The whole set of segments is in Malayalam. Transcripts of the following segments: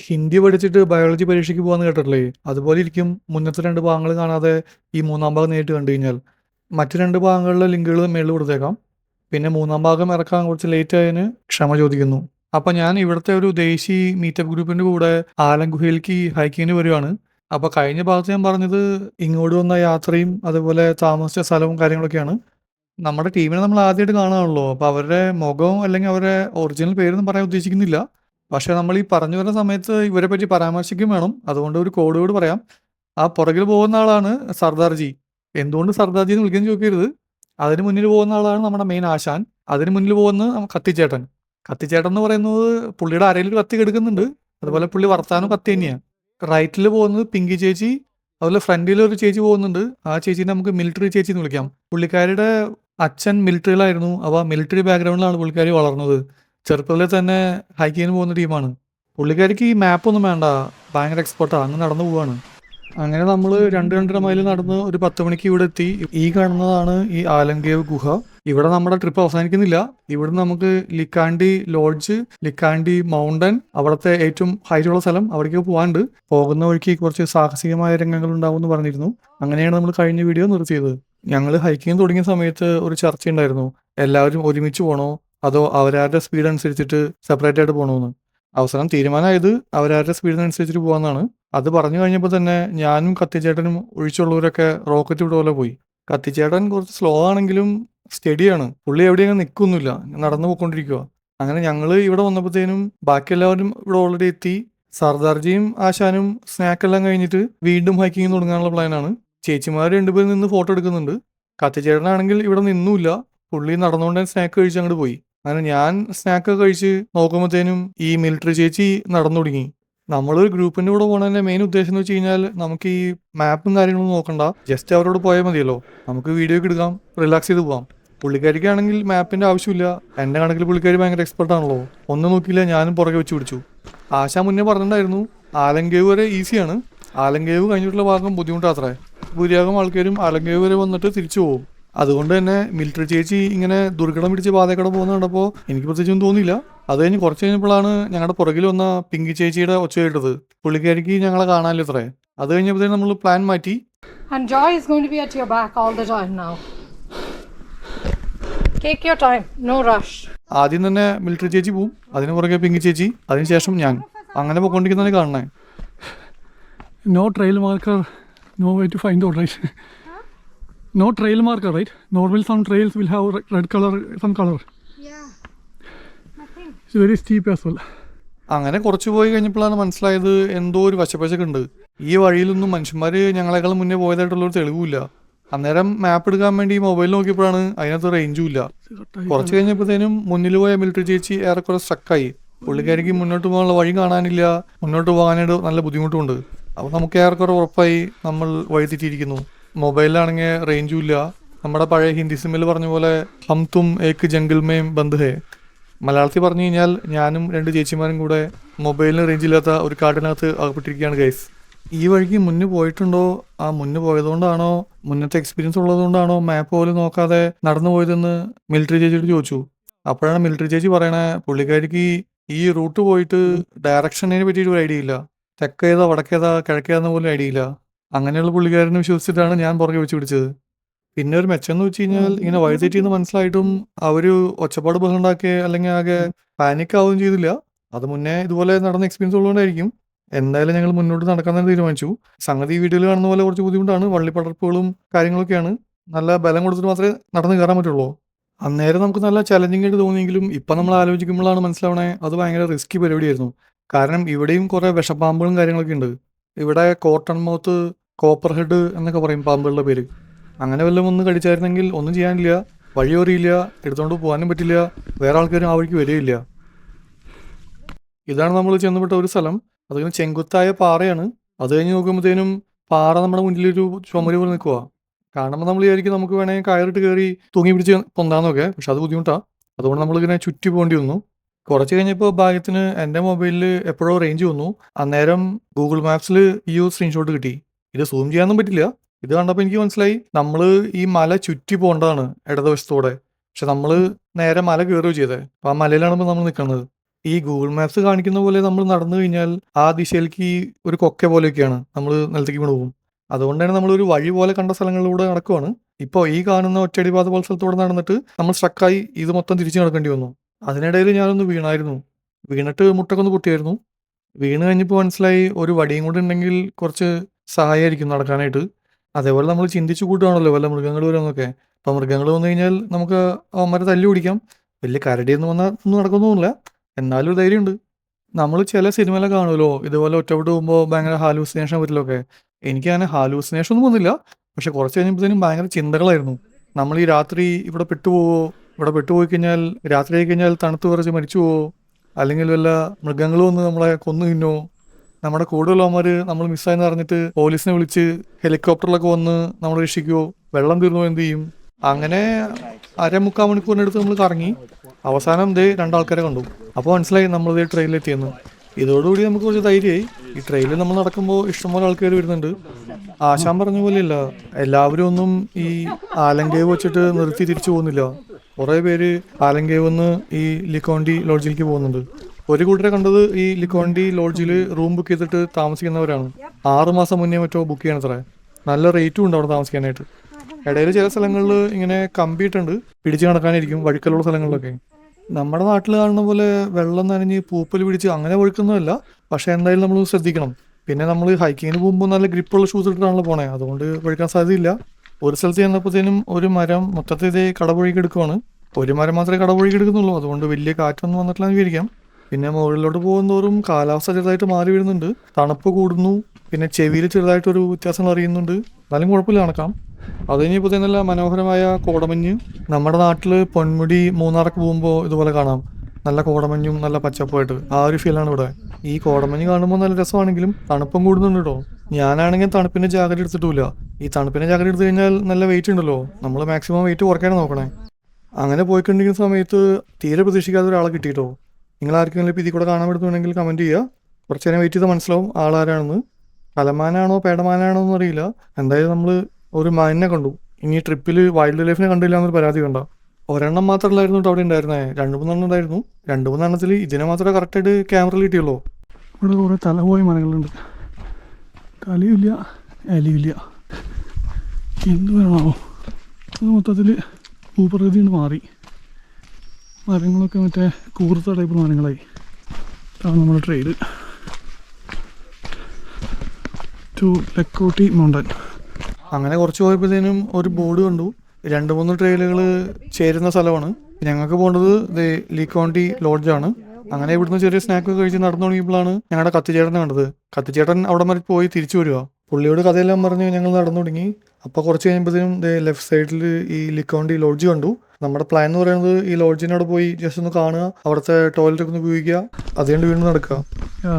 ഹിന്ദി പഠിച്ചിട്ട് ബയോളജി പരീക്ഷയ്ക്ക് പോകാന്ന് കേട്ടിട്ടില്ലേ? അതുപോലെ ഇരിക്കും മുന്നത്തെ രണ്ട് ഭാഗങ്ങൾ കാണാതെ ഈ മൂന്നാം ഭാഗം നേരിട്ട് കണ്ടു കഴിഞ്ഞാൽ. മറ്റു രണ്ട് ഭാഗങ്ങളിലെ ലിങ്കുകൾ മേളിൽ കൊടുത്തേക്കാം. പിന്നെ മൂന്നാം ഭാഗം ഇറക്കാൻ കുറച്ച് ലേറ്റ് ആയതിന് ക്ഷമ ചോദിക്കുന്നു. അപ്പം ഞാൻ ഇവിടുത്തെ ഒരു ദേശീയ മീറ്റപ്പ് ഗ്രൂപ്പിന്റെ കൂടെ ആലങ്കുഹയിലേക്ക് ഹൈക്കിങ്ങിന് വരുവാണ് അപ്പോൾ കഴിഞ്ഞ ഭാഗത്ത് ഞാൻ പറഞ്ഞത് ഇങ്ങോട്ട് വന്ന യാത്രയും അതുപോലെ താമസിച്ച സ്ഥലവും കാര്യങ്ങളൊക്കെയാണ്. നമ്മുടെ ടീമിനെ നമ്മൾ ആദ്യമായിട്ട് കാണാനുള്ളൂ അപ്പോൾ അവരുടെ മുഖവും അല്ലെങ്കിൽ അവരുടെ ഒറിജിനൽ പേരൊന്നും പറയാൻ ഉദ്ദേശിക്കുന്നില്ല. പക്ഷെ നമ്മൾ ഈ പറഞ്ഞു വരുന്ന സമയത്ത് ഇവരെ പറ്റി പരാമർശിക്കും വേണം. അതുകൊണ്ട് ഒരു കോഡ് പറയാം. ആ പുറകിൽ പോകുന്ന ആളാണ് സർദാർജി. എന്തുകൊണ്ട് സർദാർജി എന്ന് വിളിക്കാൻ ചോദിക്കരുത്. അതിന് മുന്നിൽ പോകുന്ന ആളാണ് നമ്മുടെ മെയിൻ ആശാൻ. അതിന് മുന്നിൽ പോകുന്ന കത്തിച്ചേട്ടൻ. കത്തിച്ചേട്ടൻ എന്ന് പറയുന്നത് പുള്ളിയുടെ അരയിൽ ഒരു കത്തി കെടുക്കുന്നുണ്ട്. അതുപോലെ പുള്ളി വർത്താനം കത്തി തന്നെയാണ് റൈറ്റിൽ പോകുന്നത് പിങ്കി ചേച്ചി അതുപോലെ ഫ്രണ്ടിൽ ഒരു ചേച്ചി പോകുന്നുണ്ട്. ആ ചേച്ചിനെ നമുക്ക് മിലിറ്ററി ചേച്ചി എന്ന് വിളിക്കാം. പുള്ളിക്കാരിയുടെ അച്ഛൻ മിലിറ്ററിയിലായിരുന്നു അവ മിലിറ്ററി ബാക്ക്ഗ്രൗണ്ടിലാണ് പുള്ളിക്കാരി വളർന്നത്. ചെറുപ്പത്തിൽ തന്നെ ഹൈക്കിങ്ങിന് പോകുന്ന ടീമാണ് പുള്ളിക്കാരിക്ക് ഈ മാപ്പൊന്നും വേണ്ട. ഭയങ്കര എക്സ്പെർട്ടാണ് അങ്ങ് നടന്നു പോവാണ്. അങ്ങനെ നമ്മൾ രണ്ട് രണ്ടര മൈൽ നടന്ന് ഒരു പത്ത് മണിക്ക് ഇവിടെ എത്തി. ഈ കാണുന്നതാണ് ഈ ആലങ്കേവ് ഗുഹ. ഇവിടെ നമ്മുടെ ട്രിപ്പ് അവസാനിക്കുന്നില്ല. ഇവിടെ നമുക്ക് ലിക്കാണ്ടി ലോഡ്ജ് ലിക്കാണ്ടി മൗണ്ടൻ അവിടുത്തെ ഏറ്റവും ഹൈറ്റുള്ള സ്ഥലം അവിടേക്ക് പോകാണ്ട് പോകുന്ന വഴിക്ക് കുറച്ച് സാഹസികമായ രംഗങ്ങൾ ഉണ്ടാവും എന്ന് പറഞ്ഞിരുന്നു. അങ്ങനെയാണ് നമ്മൾ കഴിഞ്ഞ വീഡിയോ നിർത്തിയത്. ഞങ്ങൾ ഹൈക്കിങ് തുടങ്ങിയ സമയത്ത് ഒരു ചർച്ച ഉണ്ടായിരുന്നു. എല്ലാവരും ഒരുമിച്ച് പോകണോ അതോ അവരവരുടെ സ്പീഡ് അനുസരിച്ചിട്ട് സെപ്പറേറ്റ് ആയിട്ട് പോകണമെന്ന് അവസാനം തീരുമാനമായത് അവരവരുടെ സ്പീഡിനനുസരിച്ചിട്ട് പോകാന്നാണ് അത് പറഞ്ഞു കഴിഞ്ഞപ്പോൾ തന്നെ ഞാനും കത്തിച്ചേട്ടനും ഒഴിച്ചുള്ളവരൊക്കെ റോക്കറ്റ് വിട്ട പോലെ പോയി. കത്തിച്ചേട്ടൻ കുറച്ച് സ്ലോ ആണെങ്കിലും സ്റ്റഡിയാണ് പുള്ളി എവിടെയെങ്കിലും നിൽക്കൊന്നുമില്ല നടന്നു പോയിക്കൊണ്ടിരിക്കുക അങ്ങനെ ഞങ്ങൾ ഇവിടെ വന്നപ്പോഴത്തേനും ബാക്കി എല്ലാവരും ഇവിടെ ഓൾറെഡി എത്തി. സർദാർജിയും ആശാനും സ്നാക്കെല്ലാം കഴിഞ്ഞിട്ട് വീണ്ടും ഹൈക്കിങ് തുടങ്ങാനുള്ള പ്ലാനാണ് ചേച്ചിമാർ രണ്ടുപേരും നിന്ന് ഫോട്ടോ എടുക്കുന്നുണ്ട്. കത്തിച്ചേട്ടനാണെങ്കിൽ ഇവിടെ നിന്നുമില്ല. പുള്ളി നടന്നുകൊണ്ട് സ്നാക്ക് കഴിച്ച് അങ്ങോട്ട് പോയി. അങ്ങനെ ഞാൻ സ്നാക്ക് കഴിച്ച് നോക്കുമ്പോഴത്തേനും ഈ മിലിറ്ററി ചേച്ചി നടന്നു തുടങ്ങി. നമ്മളൊരു ഗ്രൂപ്പിന്റെ കൂടെ പോണതിന്റെ മെയിൻ ഉദ്ദേശം എന്ന് വെച്ച് കഴിഞ്ഞാൽ നമുക്ക് ഈ മാപ്പും കാര്യങ്ങളും നോക്കണ്ട. ജസ്റ്റ് അവരോട് പോയാൽ മതിയല്ലോ. നമുക്ക് വീഡിയോ ഒക്കെ എടുക്കാം റിലാക്സ് ചെയ്ത് പോവാം. പുള്ളിക്കാരിക്കാണെങ്കിൽ മാപ്പിന്റെ ആവശ്യമില്ല. എന്റെ കണക്കിൽ പുള്ളിക്കാരി ഭയങ്കര എക്സ്പെർട്ട് ആണല്ലോ. ഒന്നും നോക്കിയില്ല ഞാനും പുറകെ വെച്ച് പിടിച്ചു. ആശ മുന്നേ പറഞ്ഞിട്ടുണ്ടായിരുന്നു ആലങ്കേവ് വരെ ഈസിയാണ് ആലങ്കേവ് കഴിഞ്ഞിട്ടുള്ള ഭാഗം ബുദ്ധിമുട്ടാത്രേ ഭൂരിഭാഗം ആൾക്കാരും ആലങ്കേവ് വരെ വന്നിട്ട് തിരിച്ചു പോകും. അതുകൊണ്ട് തന്നെ മിലിറ്ററി ചേച്ചി ഇങ്ങനെ ദുർഘടം പിടിച്ച് പാതക്കട പോകുന്ന കണ്ടപ്പോൾ എനിക്ക് പ്രത്യേകിച്ചൊന്നും തോന്നിയില്ല. അത് കഴിഞ്ഞ് കുറച്ച് കഴിഞ്ഞപ്പോഴാണ് ഞങ്ങളുടെ പുറകിൽ വന്ന പിങ്കി ചേച്ചിയുടെ ഒച്ച കേട്ടത്. പുള്ളിക്കാരിക്ക് ഞങ്ങളെ കാണാനില്ല അത്രേ അത് കഴിഞ്ഞപ്പോഴത്തേക്കും നമ്മൾ പ്ലാൻ മാറ്റി. And Joy is going to be at your back all the time now. Take your time, no rush. ആദ്യം തന്നെ മിലിറ്ററി ചേച്ചി പോവും. അതിന് പുറകെ പിങ്കി ചേച്ചി. അതിനുശേഷം ഞാൻ. അങ്ങനെ പോയിക്കൊണ്ടിരിക്കുന്നതാണ് കാണണേ no trail marker no way to find out right? No trail marker, right? Normal some trails will have re- red color, some color. Yeah. Nothing. It's very steep as well. അങ്ങനെ കുറച്ച് പോയി കഴിഞ്ഞപ്പോഴാണ് മനസ്സിലായത് എന്തോ ഒരു വശപ്പശക്കുണ്ട് ഈ വഴിയിലൊന്നും മനുഷ്യന്മാർ ഞങ്ങളെക്കാൾ മുന്നേ പോയതായിട്ടുള്ള ഒരു തെളിവില്ല അന്നേരം മാപ്പ് എടുക്കാൻ വേണ്ടി മൊബൈൽ നോക്കിയപ്പോഴാണ് അതിനകത്ത് റേഞ്ചും ഇല്ല കുറച്ച് കഴിഞ്ഞപ്പോഴത്തേനും മുന്നിൽ പോയ മിലിറ്ററി ചേച്ചി ഏറെക്കുറെ സ്ട്രക്കായി പുള്ളിക്കാരിക്ക് മുന്നോട്ട് പോകാനുള്ള വഴി കാണാനില്ല മുന്നോട്ട് പോകാനായിട്ട് നല്ല ബുദ്ധിമുട്ടുണ്ട് അപ്പോൾ നമുക്ക് ഏറെക്കുറെ ഉറപ്പായി നമ്മൾ വഴി തെറ്റിയിരിക്കുന്നു മൊബൈലിലാണെങ്കിൽ റേഞ്ചും ഇല്ല. നമ്മുടെ പഴയ ഹിന്ദി സിമ്മിൽ പറഞ്ഞ പോലെ ഹം തും ഏക്ക് ജംഗിൾമേയും ബന്ധുഹേ മലയാളത്തിൽ പറഞ്ഞു കഴിഞ്ഞാൽ ഞാനും രണ്ട് ചേച്ചിമാരും കൂടെ മൊബൈലിന് റേഞ്ച് ഇല്ലാത്ത ഒരു കാട്ടിനകത്ത് അകപ്പെട്ടിരിക്കുകയാണ് ഗൈസ് ഈ വഴിക്ക് മുന്നേ പോയിട്ടുണ്ടോ? ആ മുന്നേ പോയതുകൊണ്ടാണോ? മുന്നത്തെ എക്സ്പീരിയൻസ് ഉള്ളതുകൊണ്ടാണോ? മാപ്പ് പോലും നോക്കാതെ നടന്നു പോയതെന്ന് മിലിറ്ററി ചേച്ചിയോട് ചോദിച്ചു. അപ്പോഴാണ് മിലിറ്ററി ചേച്ചി പറയണേ പുള്ളിക്കാരിക്ക് ഈ റൂട്ട് പോയിട്ട് ഡയറക്ഷനെ പറ്റിയിട്ട് ഒരു ഐഡിയ ഇല്ല. തെക്കേതാ വടക്കേതാ കിഴക്കേതാന്ന് പോലും ഐഡിയ ഇല്ല. അങ്ങനെയുള്ള പുള്ളിക്കാരനെ വിശ്വസിച്ചിട്ടാണ് ഞാൻ പുറകെ വെച്ച് പിടിച്ചത്. പിന്നെ ഒരു മെച്ചം എന്ന് വെച്ച് കഴിഞ്ഞാൽ ഇങ്ങനെ വഴി തെറ്റിയെന്ന് മനസ്സിലായിട്ടും അവർ ഒച്ചപ്പാട് ബഹളം അല്ലെങ്കിൽ ആകെ പാനിക് ആവുകയും ചെയ്തില്ല. അത് മുന്നേ ഇതുപോലെ നടന്ന എക്സ്പീരിയൻസ് ഉള്ളതുകൊണ്ടായിരിക്കും. എന്തായാലും ഞങ്ങൾ മുന്നോട്ട് നടക്കാൻ തന്നെ തീരുമാനിച്ചു. സംഗതി വീഡിയോയിൽ കാണുന്ന പോലെ കുറച്ച് ബുദ്ധിമുട്ടാണ്. വള്ളിപ്പടർപ്പുകളും കാര്യങ്ങളൊക്കെയാണ്. നല്ല ബലം കൊടുത്തിട്ട് മാത്രമേ നടന്ന് കയറാൻ പറ്റുള്ളൂ. അന്നേരം നമുക്ക് നല്ല ചലഞ്ചിങ് ആയിട്ട് തോന്നിയെങ്കിലും ഇപ്പം നമ്മൾ ആലോചിക്കുമ്പോഴാണ് മനസ്സിലാവണേ അത് ഭയങ്കര റിസ്കി പരിപാടിയായിരുന്നു. കാരണം ഇവിടെയും കുറേ വിഷപ്പാമ്പുകളും കാര്യങ്ങളൊക്കെ ഉണ്ട്. ഇവിടെ കോട്ടൺ മൗത്ത് കോപ്പർ ഹെഡ് എന്നൊക്കെ പറയും പാമ്പുകളുടെ പേര്. അങ്ങനെ വല്ലതും ഒന്ന് കടിച്ചായിരുന്നെങ്കിൽ ഒന്നും ചെയ്യാനില്ല. വഴി അറിയില്ല എടുത്തുകൊണ്ട് പോകാനും പറ്റില്ല. വേറെ ആൾക്കാരും ആ വഴിക്ക് വരികയില്ല. ഇതാണ് നമ്മൾ ചെന്നപ്പെട്ട ഒരു സ്ഥലം. അതിങ്ങനെ ചെങ്കുത്തായ പാറയാണ്. അത് കഴിഞ്ഞ് നോക്കുമ്പോഴത്തേനും പാറ നമ്മുടെ മുന്നിലൊരു ചുമര് പോലെ നിൽക്കുക കാണുമ്പോൾ നമ്മൾ വിചാരിക്കും നമുക്ക് വേണമെങ്കിൽ കയറിട്ട് കയറി തൂങ്ങി പിടിച്ച് പൊന്താന്നൊക്കെ പക്ഷെ അത് ബുദ്ധിമുട്ടാണ് അതുകൊണ്ട് നമ്മളിങ്ങനെ ചുറ്റി പോകേണ്ടി വന്നു. കുറച്ച് കഴിഞ്ഞപ്പോൾ ഭാഗ്യത്തിന് എന്റെ മൊബൈലിൽ എപ്പോഴോ റേഞ്ച് വന്നു. അന്നേരം ഗൂഗിൾ മാപ്സിൽ ഈ ഒരു സ്ക്രീൻഷോട്ട് കിട്ടി. ഇത് സൂം ചെയ്യാനൊന്നും പറ്റില്ല. ഇത് കണ്ടപ്പോൾ എനിക്ക് മനസ്സിലായി. നമ്മൾ ഈ മല ചുറ്റി പോകേണ്ടതാണ് ഇടതുവശത്തോടെ. പക്ഷെ നമ്മൾ നേരെ മല കയറുകയോ ചെയ്തത് അപ്പോൾ ആ മലയിലാണ് നമ്മൾ നിൽക്കുന്നത് ഈ ഗൂഗിൾ മാപ്സ് കാണിക്കുന്ന പോലെ നമ്മൾ നടന്നു കഴിഞ്ഞാൽ ആ ദിശയിലേക്ക് ഒരു കൊക്ക പോലെയൊക്കെയാണ് നമ്മൾ നിലത്തേക്ക് വീണ് പോകും. അതുകൊണ്ടാണ് നമ്മൾ ഒരു വഴി പോലെ കണ്ട സ്ഥലങ്ങളിലൂടെ നടക്കുവാണ്. ഇപ്പോൾ ഈ കാണുന്ന ഒറ്റയടിപാത പോലെ സ്ഥലത്തൂടെ നടന്നിട്ട് നമ്മൾ സ്ട്രക്കായി ഇത് മൊത്തം തിരിച്ചു നടക്കേണ്ടി വന്നു. അതിനിടയിൽ ഞാനൊന്ന് വീണായിരുന്നു. വീണിട്ട് മുട്ടൊക്കെ ഒന്ന് പൊട്ടിയായിരുന്നു. വീണ് കഴിഞ്ഞപ്പോൾ മനസ്സിലായി ഒരു വടിയും കൂടെ ഉണ്ടെങ്കിൽ കുറച്ച് സഹായമായിരിക്കും നടക്കാനായിട്ട്. അതേപോലെ നമ്മൾ ചിന്തിച്ചു കൂട്ടുകയാണല്ലോ വല്ല മൃഗങ്ങൾ വരുമെന്നൊക്കെ അപ്പം മൃഗങ്ങൾ വന്നു കഴിഞ്ഞാൽ നമുക്ക് അവന്മാരെ തല്ലി പിടിക്കാം വലിയ കരടിയൊന്നും വന്നാൽ ഒന്നും നടക്കുന്നൊന്നുമില്ല. എന്നാലും ഒരു ധൈര്യമുണ്ട്. നമ്മൾ ചില സിനിമയിലൊക്കെ കാണുമല്ലോ. ഇതുപോലെ ഒറ്റപ്പെട്ട് പോകുമ്പോൾ ഭയങ്കര ഹാലൂസിനേഷൻ വരില്ലൊക്കെ എനിക്ക് അങ്ങനെ ഹാലൂസിനേഷൻ ഒന്നും വന്നില്ല. പക്ഷെ കുറച്ച് കഴിഞ്ഞപ്പോഴത്തേനും ഭയങ്കര ചിന്തകളായിരുന്നു. നമ്മൾ ഈ രാത്രി ഇവിടെ പെട്ടുപോവോ? ഇവിടെ പെട്ടുപോയി കഴിഞ്ഞാൽ രാത്രി ആയി കഴിഞ്ഞാൽ തണുത്ത് കുറച്ച് മരിച്ചു പോവോ അല്ലെങ്കിൽ വല്ല മൃഗങ്ങൾ വന്ന് നമ്മളെ കൊന്നു തിന്നോ? നമ്മുടെ കൂടുതലുള്ളവന്മാർ നമ്മൾ മിസ്സായെന്ന് പറഞ്ഞിട്ട് പോലീസിനെ വിളിച്ച് ഹെലികോപ്റ്ററിലൊക്കെ വന്ന് നമ്മൾ രക്ഷിക്കുവോ? വെള്ളം തീർന്നോ എന്ത് ചെയ്യും? അങ്ങനെ അരമുക്കാൽ മണിക്കൂറിനടുത്ത് നമ്മൾ കറങ്ങി. അവസാനം ദേ രണ്ടാൾക്കാരെ കണ്ടു. അപ്പോൾ മനസ്സിലായി നമ്മൾ ഇതേ ട്രെയിനിലെത്തിയെന്ന് ഇതോടുകൂടി നമുക്ക് കുറച്ച് ധൈര്യമായി. ഈ ട്രെയിനിൽ നമ്മൾ നടക്കുമ്പോൾ ഇഷ്ടംപോലെ ആൾക്കാർ വരുന്നുണ്ട്. ആശാൻ പറഞ്ഞ പോലെയല്ല. എല്ലാവരും ഒന്നും ഈ ആലങ്കേവ് വെച്ചിട്ട് നിർത്തി തിരിച്ചു പോകുന്നില്ല. കുറേ പേര് ആലങ്കേവ് ഈ ലിക്കോണ്ടി ലോഡ്ജിലേക്ക് പോകുന്നുണ്ട്. ഒരു കൂട്ടരെ കണ്ടത് ഈ ലിക്കോണ്ടി ലോഡ്ജിൽ റൂം ബുക്ക് ചെയ്തിട്ട് താമസിക്കുന്നവരാണ്. ആറ് മാസം മുന്നേ മറ്റോ ബുക്ക് ചെയ്യണത്രേ നല്ല റേറ്റും ഉണ്ട് അവിടെ താമസിക്കാനായിട്ട്. ഇടയിൽ ചില സ്ഥലങ്ങളിൽ ഇങ്ങനെ കമ്പിയിട്ടുണ്ട്. പിടിച്ചു നടക്കാനായിരിക്കും വഴുക്കലുള്ള സ്ഥലങ്ങളിലൊക്കെ. നമ്മുടെ നാട്ടിൽ കാണുന്ന പോലെ വെള്ളം നനഞ്ഞ് പൂപ്പൽ പിടിച്ച് അങ്ങനെ ഒഴുക്കുന്നതല്ല പക്ഷെ എന്തായാലും നമ്മൾ ശ്രദ്ധിക്കണം. പിന്നെ നമ്മൾ ഹൈക്കിങ്ങിന് പോകുമ്പോൾ നല്ല ഗ്രിപ്പുള്ള ഷൂസ് ഇട്ടിട്ടാണല്ലോ പോണേ. അതുകൊണ്ട് ഒഴുക്കാൻ സാധ്യതയില്ല. ഒരു സ്ഥലത്ത് ചെന്നപ്പോഴത്തേനും ഒരു മരം മൊത്തത്തിൽ ഇതേ കടപുഴകി എടുക്കുവാണ് ഒരു മരം മാത്രമേ കടപുഴകി എടുക്കുന്നുള്ളൂ അതുകൊണ്ട് വലിയ കാറ്റൊന്നും വന്നിട്ടില്ല വിചാരിക്കാം. പിന്നെ മുകളിലോട്ട് പോകുന്നതോറും കാലാവസ്ഥ ചെറുതായിട്ട് മാറി വരുന്നുണ്ട്. തണുപ്പ് കൂടുന്നു. പിന്നെ ചെവിയിൽ ചെറുതായിട്ടൊരു വ്യത്യാസങ്ങൾ അറിയുന്നുണ്ട്. എന്നാലും കുഴപ്പമില്ല നടക്കാം. അത് കഴിഞ്ഞപ്പോൾ നല്ല മനോഹരമായ കോടമഞ്ഞ്. നമ്മുടെ നാട്ടിൽ പൊന്മുടി മൂന്നാറൊക്കെ പോകുമ്പോൾ ഇതുപോലെ കാണാം. നല്ല കോടമഞ്ഞും നല്ല പച്ചപ്പുമായിട്ട്. ആ ഒരു ഫീലാണ് ഇവിടെ. ഈ കോടമഞ്ഞ് കാണുമ്പോൾ നല്ല രസമാണെങ്കിലും തണുപ്പും കൂടുന്നുണ്ട് കേട്ടോ. ഞാനാണെങ്കിൽ തണുപ്പിന്റെ ജാക്കറ്റ് എടുത്തിട്ടില്ല ഈ തണുപ്പിന്റെ ജാക്കറ്റ് എടുത്തു കഴിഞ്ഞാൽ നല്ല വെയിറ്റ് ഉണ്ടല്ലോ. നമ്മൾ മാക്സിമം വെയിറ്റ് കുറയ്ക്കാനാണ് നോക്കണേ. അങ്ങനെ പോയിക്കൊണ്ടിരിക്കുന്ന സമയത്ത് തീരെ പ്രതീക്ഷിക്കാത്ത ഒരാളെ കിട്ടിയിട്ടോ. നിങ്ങൾ ആർക്കെങ്കിലും ഇതിൽ കൂടെ കാണാൻ പറ്റുന്നുണ്ടെങ്കിൽ കമന്റ് ചെയ്യുക. കുറച്ച് നേരം വെയിറ്റ് ചെയ്താൽ മനസ്സിലാവും ആളാരാണെന്ന്. കലമാനാണോ പേടമാനാണോ എന്ന് അറിയില്ല. എന്തായാലും നമ്മൾ ഒരു മാനിനെ കണ്ടു. ഇനി ട്രിപ്പിൽ വൈൽഡ് ലൈഫിനെ കണ്ടില്ല എന്നൊരു പരാതി കണ്ട. ഒരെണ്ണം മാത്രമല്ലായിരുന്നു അവിടെ ഉണ്ടായിരുന്നേ. രണ്ട് മൂന്നെണ്ണം ഉണ്ടായിരുന്നു. രണ്ട് മൂന്നെണ്ണത്തിൽ ഇതിനെ മാത്രമേ കറക്റ്റായിട്ട് ക്യാമറയിൽ കിട്ടിയുള്ളൂ. ഇവിടെ കുറേ തലപോയ മരങ്ങളുണ്ട്. തലയുമില്ല ഇലയില്ല എന്ത് വേണമാവോ? അത് മൊത്തത്തിൽ ഭൂപ്രകൃതി മാറി. മരങ്ങളൊക്കെ മറ്റേ കൂർത്ത ടൈപ്പ് മരങ്ങളായി അതാണ് നമ്മുടെ ട്രെയിൽ ടു ലക്കോട്ടി മൗണ്ടൻ അങ്ങനെ കുറച്ച് പോയപ്പോഴത്തേനും ഒരു ബോർഡ് കണ്ടു. രണ്ട് മൂന്ന് ട്രെയിലുകൾ ചേരുന്ന സ്ഥലമാണ്. ഞങ്ങൾക്ക് പോകേണ്ടത് ദേ ലീക്കോണ്ടി ലോഡ്ജാണ് അങ്ങനെ ഇവിടുന്ന് ചെറിയ സ്നാക്ക് കഴിച്ച് നടന്നു തുടങ്ങിയപ്പോഴാണ് ഞങ്ങളുടെ കത്തിച്ചേട്ടനെ കണ്ടത്. കത്തിച്ചേട്ടൻ അവിടെ വരെ പോയി തിരിച്ചു വരിക പുള്ളിയോട് കഥയെല്ലാം പറഞ്ഞു ഞങ്ങൾ നടന്നു തുടങ്ങി. അപ്പോൾ കുറച്ച് കഴിയുമ്പോഴത്തേനും ലെഫ്റ്റ് സൈഡിൽ ഈ ലിക്കോണ്ടി ലോഡ്ജ് കണ്ടു. നമ്മുടെ പ്ലാൻ എന്ന് പറയുന്നത് ഈ ലോഡ്ജിനോട് പോയി ജസ്റ്റ് ഒന്ന് കാണുക അവിടുത്തെ ടോയ്ലറ്റ് ഒക്കെ ഒന്ന് ഉപയോഗിക്കുക അതുകൊണ്ട് വീണ്ടും നടക്കുക.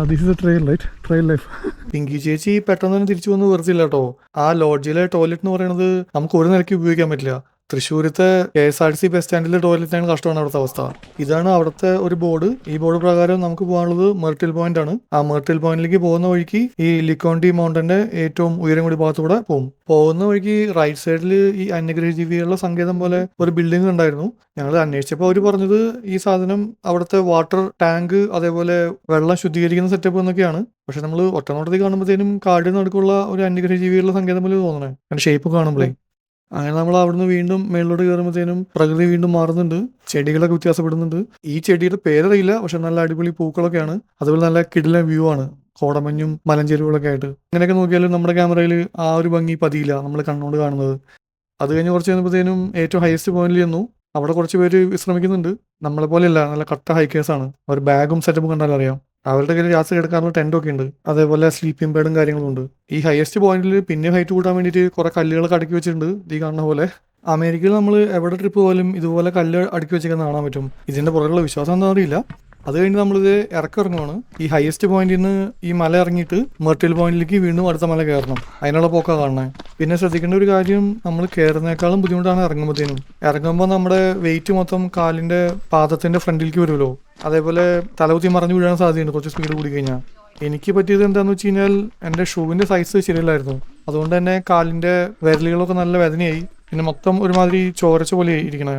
This is a trail right trail life Pinki ചേച്ചി പെട്ടെന്ന് തന്നെ തിരിച്ചു വന്ന് വെറുതെ കേട്ടോ ആ ലോഡ്ജിലെ ടോയ്ലറ്റ് എന്ന് പറയുന്നത് നമുക്ക് ഒരു നിലയ്ക്ക് ഉപയോഗിക്കാൻ പറ്റില്ല. തൃശ്ശൂരത്തെ K S R T C bus സ്റ്റാൻഡിലെ ടോയ്ലറ്റാണ് കഷ്ടമാണ് അവിടുത്തെ അവസ്ഥ. ഇതാണ് അവിടുത്തെ ഒരു ബോർഡ്. ഈ ബോർഡ് പ്രകാരം നമുക്ക് പോകാനുള്ളത് മെർട്ടിൽ പോയിന്റ് ആണ്. ആ മെർട്ടിൽ പോയിന്റിലേക്ക് പോകുന്ന വഴിക്ക് ഈ ലിക്കോണ്ടി മൗണ്ടന്റെ ഏറ്റവും ഉയരം കൂടി ഭാഗത്തൂടെ പോകും. പോകുന്ന വഴിക്ക് റൈറ്റ് സൈഡിൽ ഈ അന്യഗ്രഹജീവികളുടെ സങ്കേതം പോലെ ഒരു ബിൽഡിംഗ് ഉണ്ടായിരുന്നു. ഞങ്ങൾ അന്വേഷിച്ചപ്പോൾ അവർ പറഞ്ഞത് ഈ സാധനം അവിടുത്തെ വാട്ടർ ടാങ്ക് അതേപോലെ വെള്ളം ശുദ്ധീകരിക്കുന്ന സെറ്റപ്പ് എന്നൊക്കെയാണ്. പക്ഷെ നമ്മൾ ഒറ്റനോട്ടത്തിൽ കാണുമ്പോഴത്തേനും കാടിന് നടുക്കുള്ള ഒരു അന്യഗ്രഹജീവികളുടെ സങ്കേതം പോലെ തോന്നണേ. ഷേപ്പ് കാണുമ്പോഴേ അങ്ങനെ നമ്മൾ അവിടുന്ന് വീണ്ടും മേളിലോട്ട് കയറുമ്പോഴത്തേനും പ്രകൃതി വീണ്ടും മാറുന്നുണ്ട്. ചെടികളൊക്കെ വ്യത്യാസപ്പെടുന്നുണ്ട്. ഈ ചെടിയുടെ പേരറിയില്ല പക്ഷെ നല്ല അടിപൊളി പൂക്കളൊക്കെയാണ്. അതുപോലെ നല്ല കിടില വ്യൂ ആണ്. കോടമഞ്ഞും മലഞ്ചെരുവുകളൊക്കെ ആയിട്ട്. അങ്ങനെയൊക്കെ നോക്കിയാലും നമ്മുടെ ക്യാമറയിൽ ആ ഒരു ഭംഗി പതിയില്ല നമ്മൾ കണ്ണുകൊണ്ട് കാണുന്നത്. അത് കഴിഞ്ഞ് കുറച്ച് കഴിഞ്ഞപ്പോഴത്തേനും ഏറ്റവും ഹയസ്റ്റ് പോയിന്റിൽ ചെന്നു. അവിടെ കുറച്ച് പേര് വിശ്രമിക്കുന്നുണ്ട്. നമ്മളെ പോലെയല്ല നല്ല കട്ട ഹൈക്കേഴ്സ് ആണ്. ഒരു ബാഗും സെറ്റപ്പും കണ്ടാൽ അറിയാം അവരുടെ കയ്യിൽ രാത്രി കിടക്കാനുള്ള ടെന്റൊക്കെ ഉണ്ട്. അതേപോലെ സ്ലീപ്പിംഗ് ബെഡും കാര്യങ്ങളും ഉണ്ട്. ഈ ഹയസ്റ്റ് പോയിന്റിൽ പിന്നെ ഹൈറ്റ് കൂട്ടാൻ വേണ്ടിയിട്ട് കുറെ കല്ലുകളൊക്കെ അടുക്കി വെച്ചിട്ടുണ്ട്. ഈ കാണുന്ന പോലെ. അമേരിക്കയിൽ നമ്മൾ എവിടെ ട്രിപ്പ് പോലും ഇതുപോലെ കല്ല് അടുക്കി വെച്ചൊക്കെ കാണാൻ പറ്റും. ഇതിന്റെ പുറകുള്ള വിശ്വാസം എന്താ അറിയില്ല അത് കഴിഞ്ഞ് നമ്മളിത് ഇറക്കിറങ്ങുവാണ്. ഈ ഹയസ്റ്റ് പോയിന്റിൽ നിന്ന് ഈ മല ഇറങ്ങിയിട്ട് മെർട്ടിൽ പോയിന്റിലേക്ക് വീണ്ടും അടുത്ത മല കയറണം. അതിനുള്ള പോക്കാ കാണണേ പിന്നെ ശ്രദ്ധിക്കേണ്ട ഒരു കാര്യം നമ്മൾ കയറുന്നേക്കാളും ബുദ്ധിമുട്ടാണ് ഇറങ്ങുമ്പോഴത്തേനും ഇറങ്ങുമ്പോൾ നമ്മുടെ വെയിറ്റ് മൊത്തം കാലിന്റെ പാദത്തിന്റെ ഫ്രണ്ടിലേക്ക് വരുമല്ലോ. അതേപോലെ തലകുത്തി മറഞ്ഞു വീഴാൻ സാധ്യതയുണ്ട് കുറച്ച് സ്പീഡ് കൂടി കഴിഞ്ഞാൽ എനിക്ക് പറ്റിയത് എന്താന്ന് വെച്ച് കഴിഞ്ഞാൽ എന്റെ ഷൂവിന്റെ സൈസ് ശരിയല്ലായിരുന്നു. അതുകൊണ്ട് തന്നെ കാലിന്റെ വിരലുകളൊക്കെ നല്ല വേദനയായി. പിന്നെ മൊത്തം ഒരുമാതിരി ചോരച്ച പോലെ ഇരിക്കണേ.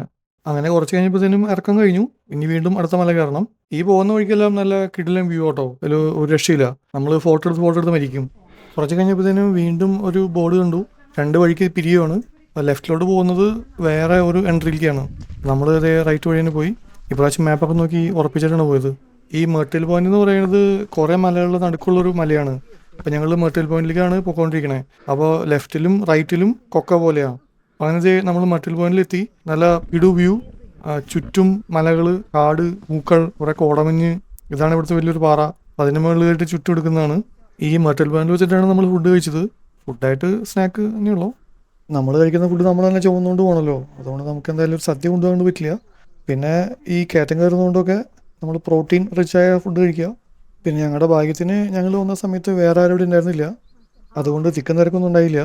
അങ്ങനെ കുറച്ച് കഴിഞ്ഞപ്പോഴത്തേനും ഇറക്കം കഴിഞ്ഞു. ഇനി വീണ്ടും അടുത്ത മല കയറണം. ഈ പോകുന്ന വഴിക്കെല്ലാം നല്ല കിടിലൻ വ്യൂ ആട്ടോ. അതിൽ ഒരു രക്ഷയില്ല. നമ്മൾ ഫോട്ടോ എടുത്ത് ഫോട്ടോ എടുത്ത് മരിക്കും. കുറച്ച് കഴിഞ്ഞപ്പോഴത്തേനും വീണ്ടും ഒരു ബോർഡ് കണ്ടു. രണ്ട് വഴിക്ക് പിരിയുവാണ്. ലെഫ്റ്റിലോട്ട് പോകുന്നത് വേറെ ഒരു എൻട്രിയിലേക്കാണ് നമ്മൾ അതേ റൈറ്റ് വഴി തന്നെ പോയി. ഇപ്രാവശ്യം മാപ്പൊക്കെ നോക്കി ഉറപ്പിച്ചിട്ടാണ് പോയത്. ഈ മെർട്ടിൽ പോയിന്റ് എന്ന് പറയുന്നത് കുറേ മലകളുടെ നടുക്കുള്ള ഒരു മലയാണ്. അപ്പം ഞങ്ങൾ മെർട്ടിൽ പോയിന്റിലേക്കാണ് പോയിക്കൊണ്ടിരിക്കണേ. അപ്പോൾ ലെഫ്റ്റിലും റൈറ്റിലും കൊക്ക പോലെയാണ് അങ്ങനെ നമ്മൾ മട്ടിൽ പോയിന്റിലെത്തി നല്ല ഇടു വ്യൂ ചുറ്റും മലകൾ കാട് പൂക്കൾ കുറെ കോടമഞ്ഞ്. ഇതാണ് ഇവിടുത്തെ വലിയൊരു പാറ. അതിന് മുകളിലായിട്ട് ചുറ്റും എടുക്കുന്നതാണ്. ഈ മട്ടൽ പോയിന്റ് വെച്ചിട്ടാണ് നമ്മൾ ഫുഡ് കഴിച്ചത്. ഫുഡായിട്ട് സ്നാക്ക് തന്നെയുള്ളൂ നമ്മൾ കഴിക്കുന്ന ഫുഡ് നമ്മൾ തന്നെ ചുമന്നുകൊണ്ട് പോകണമല്ലോ അതുകൊണ്ട് നമുക്ക് എന്തായാലും ഒരു സദ്യ കൊണ്ടുപോകാൻ പറ്റില്ല. പിന്നെ ഈ കയറ്റം കയറുന്നതുകൊണ്ടൊക്കെ നമ്മൾ പ്രോട്ടീൻ റിച്ച് ആയ ഫുഡ് കഴിക്കുക. പിന്നെ ഞങ്ങളുടെ ഭാഗ്യത്തിന് ഞങ്ങൾ വന്ന സമയത്ത് വേറെ ആരും ഇവിടെ ഉണ്ടായിരുന്നില്ല. അതുകൊണ്ട് തിക്കും തിരക്കൊന്നും ഉണ്ടായില്ല.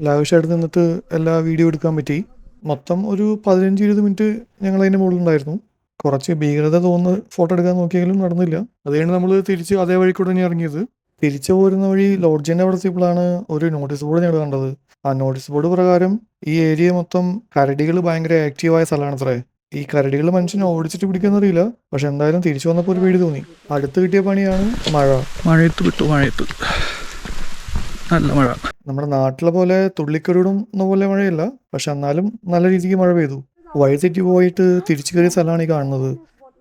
ലാവിഷായിട്ട് നിന്നിട്ട് എല്ലാ വീഡിയോ എടുക്കാൻ പറ്റി. മൊത്തം ഒരു പതിനഞ്ച് ഇരുപത് മിനിറ്റ് ഞങ്ങൾ അതിന്റെ മുകളിലുണ്ടായിരുന്നു കുറച്ച് ഭീകരത തോന്നുന്ന ഫോട്ടോ എടുക്കാൻ നോക്കിയെങ്കിലും നടന്നില്ല. അതുകൊണ്ട് നമ്മൾ തിരിച്ച് അതേ വഴി കൂടെ തന്നെ ഇറങ്ങിയത്. തിരിച്ചു പോരുന്ന വഴി ലോഡ്ജിന്റെ അവിടെ എത്തിയപ്പോഴാണ് ഒരു നോട്ടീസ് ബോർഡ് ഞങ്ങൾ കണ്ടത്. ആ നോട്ടീസ് ബോർഡ് പ്രകാരം ഈ ഏരിയ മൊത്തം കരടികൾ ഭയങ്കര ആക്റ്റീവായ സ്ഥലമാണ് അത്രേ. ഈ കരടികൾ മനുഷ്യനെ ഓടിച്ചിട്ട് പിടിക്കാന്നറിയില്ല പക്ഷെ എന്തായാലും തിരിച്ചു വന്നപ്പോൾ ഒരു പേടി തോന്നി. അടുത്ത് കിട്ടിയ പണിയാണ് മഴ. മഴയത്ത് വിട്ടു മഴയത്ത്. നല്ല മഴ. നമ്മുടെ നാട്ടിലെ പോലെ തുള്ളിക്കരുടും പോലെ മഴയല്ല. പക്ഷെ എന്നാലും നല്ല രീതിക്ക് മഴ പെയ്തു. വഴി തെറ്റി പോയിട്ട് തിരിച്ചു കയറിയ സ്ഥലമാണ് ഈ കാണുന്നത്.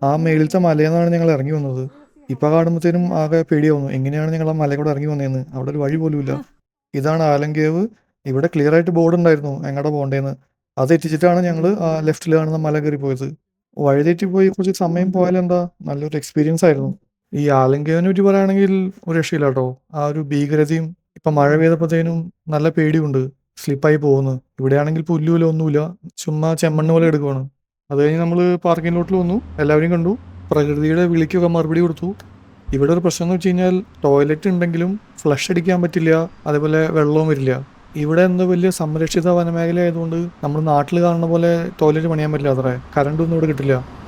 ആ മേളിലത്തെ മലയെന്നാണ് ഞങ്ങൾ ഇറങ്ങി വന്നത്. ഇപ്പൊ കാണുമ്പോഴത്തേനും ആകെ പേടിയാവുന്നു. എങ്ങനെയാണ് ഞങ്ങൾ ആ മല കൂടെ ഇറങ്ങി വന്നതെന്ന് അവിടെ ഒരു വഴി പോലുമില്ല. ഇതാണ് ആലങ്കേവ്. ഇവിടെ ക്ലിയർ ആയിട്ട് ബോർഡ് ഉണ്ടായിരുന്നു എങ്ങടെ പോകണ്ടേന്ന് അത് എത്തിച്ചിട്ടാണ് ഞങ്ങൾ ആ ലെഫ്റ്റിൽ കാണുന്ന മല കയറി പോയത്. വഴി തെറ്റിപ്പോയി കുറച്ച് സമയം പോയാലെന്താ നല്ലൊരു എക്സ്പീരിയൻസ് ആയിരുന്നു. ഈ ആലങ്കേവിനെ പറ്റി പറയുകയാണെങ്കിൽ ഒരു രക്ഷയില്ല കേട്ടോ ആ ഒരു ഭീകരതയും ഇപ്പൊ മഴ പെയ്തപ്പോഴത്തേനും നല്ല പേടിയുണ്ട്. സ്ലിപ്പായി പോകുന്നു. ഇവിടെയാണെങ്കിൽ പുല്ലുമില്ല ഒന്നുമില്ല. ചുമ്മാ ചെമ്മണ്ണ് പോലെ എടുക്കുവാണ്. അത് കഴിഞ്ഞ് നമ്മൾ പാർക്കിംഗ് ലോട്ടിൽ വന്നു. എല്ലാവരും കണ്ടു. പ്രകൃതിയുടെ വിളിക്കൊക്കെ മറുപടി കൊടുത്തു. ഇവിടെ ഒരു പ്രശ്നം എന്ന് വെച്ച് കഴിഞ്ഞാൽ ടോയ്ലറ്റ് ഉണ്ടെങ്കിലും ഫ്ലഷ് അടിക്കാൻ പറ്റില്ല. അതേപോലെ വെള്ളവും വരില്ല. ഇവിടെ എന്തോ വലിയ സംരക്ഷിത വനമേഖല ആയതുകൊണ്ട് നമ്മൾ നാട്ടിൽ കാണുന്ന പോലെ ടോയ്ലറ്റ് പണിയാൻ പറ്റില്ല അത്രേ. കറണ്ട് ഒന്നും ഇവിടെ കിട്ടില്ല.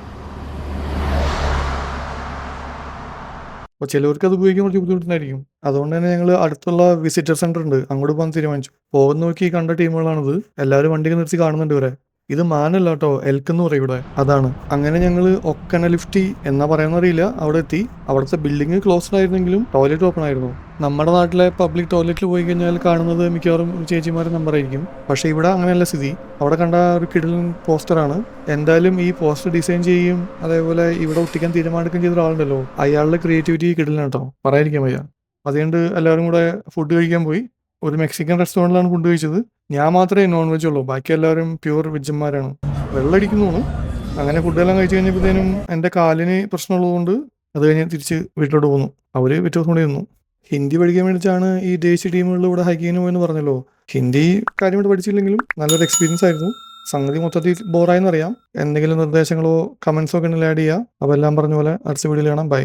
അപ്പോൾ ചിലവർക്ക് അത് ഉപയോഗിക്കാൻ കുറച്ച് ബുദ്ധിമുട്ടുണ്ടായിരിക്കും. അതുകൊണ്ട് തന്നെ ഞങ്ങൾ അടുത്തുള്ള വിസിറ്റർ സെന്റർ ഉണ്ട്. അങ്ങോട്ട് പോകാൻ തീരുമാനിച്ചു. പോകുന്ന നോക്കി കണ്ട ടീമുകളാണിത് എല്ലാവരും വണ്ടിക്ക് നിർത്തി കാണുന്നുണ്ട് ഇവരെ. ഇത് മാനല്ല കേട്ടോ എൽക്ക് എന്ന് പറയും ഇവിടെ. അതാണ്. അങ്ങനെ ഞങ്ങൾ ഒക്കന ലിഫ്റ്റി എന്നാ പറയുന്ന അറിയില്ല. അവിടെ എത്തി. അവിടുത്തെ ബിൽഡിംഗ് ക്ലോസ്ഡ് ആയിരുന്നെങ്കിലും ടോയ്ലറ്റ് ഓപ്പൺ ആയിരുന്നു. നമ്മുടെ നാട്ടിലെ പബ്ലിക് ടോയ്ലറ്റിൽ പോയി കഴിഞ്ഞാൽ കാണുന്നത് മിക്കവാറും ചേച്ചിമാരുടെ നമ്പർ ആയിരിക്കും. പക്ഷേ ഇവിടെ അങ്ങനെയല്ല സ്ഥിതി. അവിടെ കണ്ട ഒരു കിടലൻ പോസ്റ്ററാണ് എന്തായാലും ഈ പോസ്റ്റർ ഡിസൈൻ ചെയ്യും അതേപോലെ ഇവിടെ ഒട്ടിക്കാൻ തീരുമാനിക്കുകയും ചെയ്ത ഒരാളുണ്ടല്ലോ. അയാളുടെ ക്രിയേറ്റിവിറ്റി കിടലാണ് കേട്ടോ പറയാതിരിക്കാൻ അതുകൊണ്ട് എല്ലാവരും കൂടെ ഫുഡ് കഴിക്കാൻ പോയി. ഒരു മെക്സിക്കൻ റെസ്റ്റോറന്റിലാണ് ഫുഡ് കഴിച്ചത്. ഞാൻ മാത്രമേ നോൺ വെജ് ഉള്ളൂ. ബാക്കി എല്ലാവരും പ്യൂർ വെജന്മാരാണ് വെള്ളടിക്കുന്നതാണ് അങ്ങനെ ഫുഡെല്ലാം കഴിച്ചു കഴിഞ്ഞപ്പോഴത്തേനും എന്റെ കാലിന് പ്രശ്നമുള്ളതുകൊണ്ട് അത് കഴിഞ്ഞ് തിരിച്ച് വീട്ടിലോട്ട് പോന്നു. അവർ പിറ്റേ ദിവസം കൂടി ഹിന്ദി പഠിക്കാൻ വേണ്ടിയിട്ടാണ് ഈ ദേശീയ ടീമുകളിൽ ഇവിടെ ഹൈക്കിങ്ങിന് പോയെന്ന് പറഞ്ഞല്ലോ. ഹിന്ദി കാര്യമായിട്ട് പഠിച്ചില്ലെങ്കിലും നല്ലൊരു എക്സ്പീരിയൻസ് ആയിരുന്നു. സംഗതി മൊത്തത്തിൽ ബോറായെന്നറിയാം എന്തെങ്കിലും നിർദ്ദേശങ്ങളോ കമൻസോ ഒക്കെ ആഡ് ചെയ്യുക അപ്പോൾ എല്ലാം പറഞ്ഞ പോലെ അടുത്ത വീഡിയോയിൽ കാണാം. ബൈ